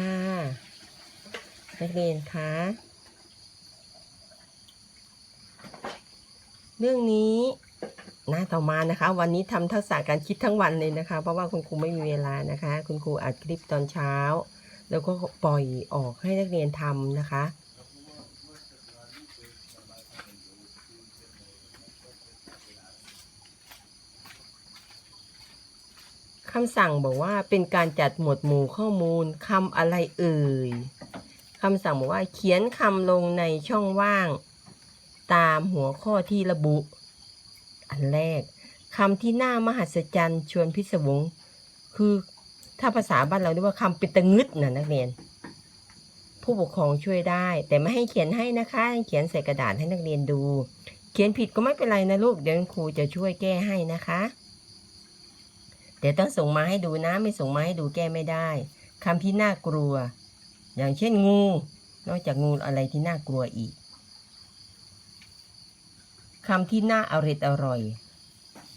่ะนักเรียนคะเรื่องนี้น้าต่อมานะคะ วันนี้ทำทักษะการคิดทั้งวันเลยนะคะ เพราะว่าคุณครูไม่มีเวลานะคะ คุณครูอัดคลิปตอนเช้า แล้วก็ปล่อยออกให้นักเรียนทำนะคะ คำสั่งบอกว่าเป็นการจัดหมวดหมู่ข้อมูลคำอะไรเอ่ยคำสั่งบอกว่าเขียนคำลงในช่องว่าง ตามหัวข้อที่ระบุ อันแรกคำที่น่ามหัศจรรย์ชวนพิศวง คือถ้าภาษาบ้านเราเรียกว่าคำเป็นตะงึดนะนักเรียน ผู้ปกครองช่วยได้ แต่ไม่ให้เขียนให้นะคะให้เขียนใส่กระดาษให้นักเรียนดู เขียนผิดก็ไม่เป็นไรนะลูกเดี๋ยวครูจะช่วยแก้ให้นะคะ เดี๋ยวต้องส่งมาให้ดูนะ ไม่ส่งมาให้ดูแก้ไม่ได้คำที่น่ากลัว อย่างเช่นงู นอกจากงูอะไรที่น่ากลัวอีกคำที่น่าอร่อยอร่อย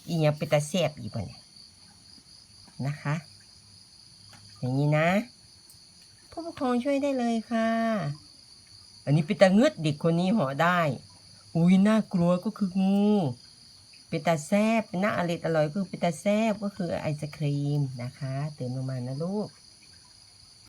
อีกอย่างเป็นตาแซบอีกป่ะเนี่ยนะคะ อย่างนี้นะผู้ปกครองช่วยได้เลยค่ะ อันนี้เป็นตาเงืดเด็กคนนี้ห่อได้ อุ้ยน่ากลัวก็คืองู ปิตาแซบเป็นน่าอร่อยอร่อยก็คือเป็นตาแซบก็คือไอศครีมนะคะ เติมลงมานะลูก